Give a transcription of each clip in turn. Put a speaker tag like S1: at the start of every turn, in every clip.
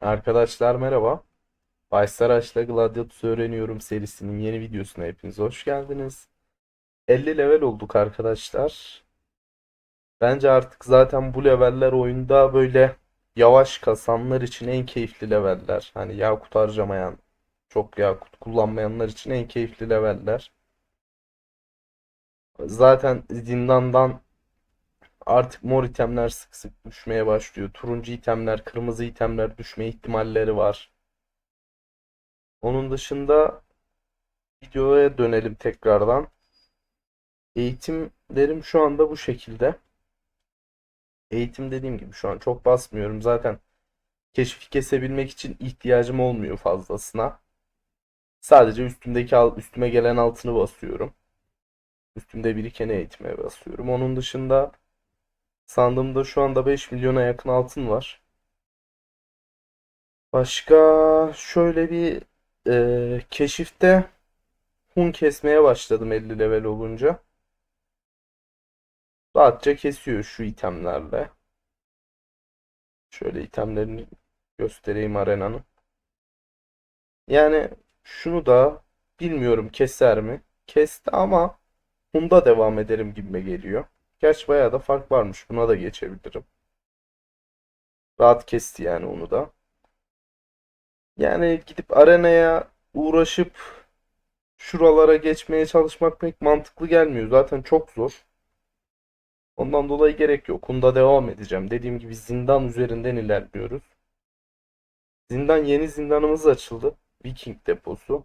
S1: Arkadaşlar merhaba. Baysaraç'la Gladiatus Öğreniyorum serisinin yeni videosuna hepiniz hoş geldiniz. 50 level olduk arkadaşlar. Bence artık zaten bu leveller oyunda böyle yavaş kasanlar için en keyifli leveller. Hani yakut harcamayan, çok yakut kullanmayanlar için en keyifli leveller. Zaten zindandan Artık mor itemler sık sık düşmeye başlıyor. Turuncu itemler, kırmızı itemler düşme ihtimalleri var. Onun dışında videoya dönelim tekrardan. Eğitimlerim şu anda bu şekilde. Eğitim dediğim gibi şu an çok basmıyorum. Zaten keşfi kesebilmek için ihtiyacım olmuyor fazlasına. Sadece üstümdeki üstüme gelen altını basıyorum. Üstümde biriken eğitime basıyorum. Onun dışında Sandığımda şu anda 5 milyona yakın altın var. Başka şöyle bir e, keşifte hun kesmeye başladım 50 level olunca. Rahatça kesiyor şu itemlerle. Şöyle itemlerini göstereyim arenanın. Yani şunu da bilmiyorum keser mi? Kesti ama Hunda devam ederim gibime geliyor. Gerçi bayağı da fark varmış. Buna da geçebilirim. Rahat kesti yani onu da. Yani gidip arenaya uğraşıp şuralara geçmeye çalışmak pek mantıklı gelmiyor. Zaten çok zor. Ondan dolayı gerek yok. Bunda devam edeceğim. Dediğim gibi zindan üzerinden ilerliyoruz. Zindan yeni zindanımız açıldı. Viking deposu.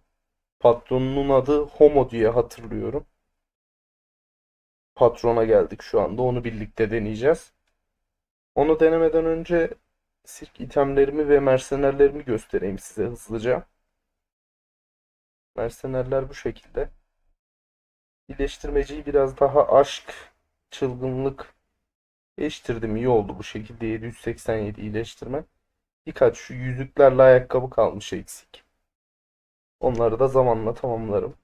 S1: Patronunun adı Homo diye hatırlıyorum patrona geldik şu anda. Onu birlikte deneyeceğiz. Onu denemeden önce sirk itemlerimi ve mersenerlerimi göstereyim size hızlıca. Mersenerler bu şekilde. İyileştirmeciyi biraz daha aşk, çılgınlık değiştirdim. İyi oldu bu şekilde 787 iyileştirme. Birkaç şu yüzüklerle ayakkabı kalmış eksik. Onları da zamanla tamamlarım.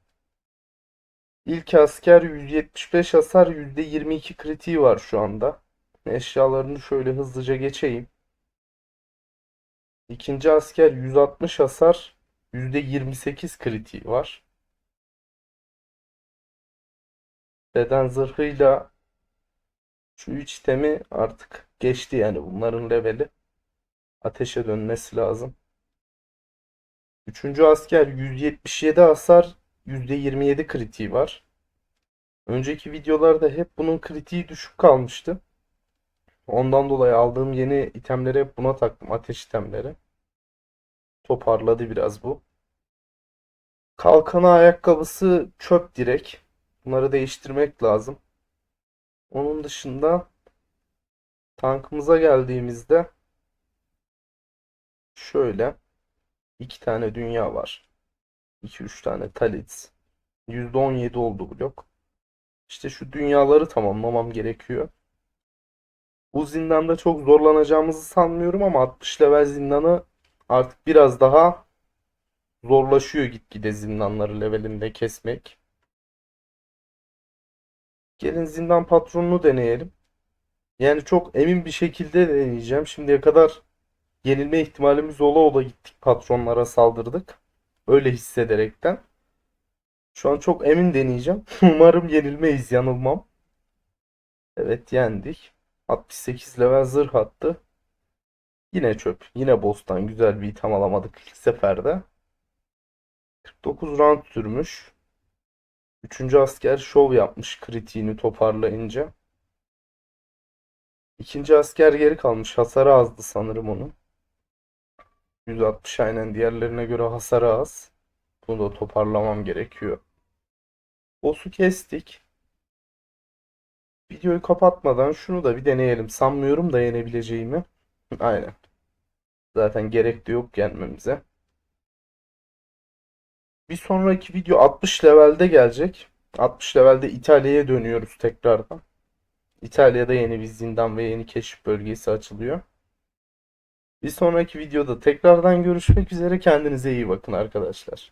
S1: İlk asker 175 hasar %22 kritiği var şu anda. Eşyalarını şöyle hızlıca geçeyim. İkinci asker 160 hasar %28 kritiği var. Beden zırhıyla şu 3 itemi artık geçti yani bunların leveli. Ateşe dönmesi lazım. Üçüncü asker 177 hasar %27 kritiği var. Önceki videolarda hep bunun kritiği düşük kalmıştı. Ondan dolayı aldığım yeni itemleri hep buna taktım. Ateş itemleri. Toparladı biraz bu. Kalkanı ayakkabısı çöp direk. Bunları değiştirmek lazım. Onun dışında tankımıza geldiğimizde şöyle iki tane dünya var. 2-3 tane Talits. %17 oldu blok. İşte şu dünyaları tamamlamam gerekiyor. Bu zindanda çok zorlanacağımızı sanmıyorum ama 60 level zindanı artık biraz daha zorlaşıyor gitgide zindanları levelinde kesmek. Gelin zindan patronunu deneyelim. Yani çok emin bir şekilde deneyeceğim. Şimdiye kadar yenilme ihtimalimiz ola ola gittik patronlara saldırdık. Öyle hissederekten. Şu an çok emin deneyeceğim. Umarım yenilmeyiz, yanılmam. Evet yendik. 68 level zırh attı. Yine çöp. Yine boss'tan güzel bir item alamadık ilk seferde. 49 round sürmüş. Üçüncü asker şov yapmış kritiğini toparlayınca. İkinci asker geri kalmış. Hasarı azdı sanırım onun. 160 aynen diğerlerine göre hasarı az. Bunu da toparlamam gerekiyor. Boss'u kestik. Videoyu kapatmadan şunu da bir deneyelim. Sanmıyorum da yenebileceğimi. Aynen. Zaten gerek de yok yenmemize. Bir sonraki video 60 levelde gelecek. 60 levelde İtalya'ya dönüyoruz tekrardan. İtalya'da yeni bir zindan ve yeni keşif bölgesi açılıyor. Bir sonraki videoda tekrardan görüşmek üzere. Kendinize iyi bakın arkadaşlar.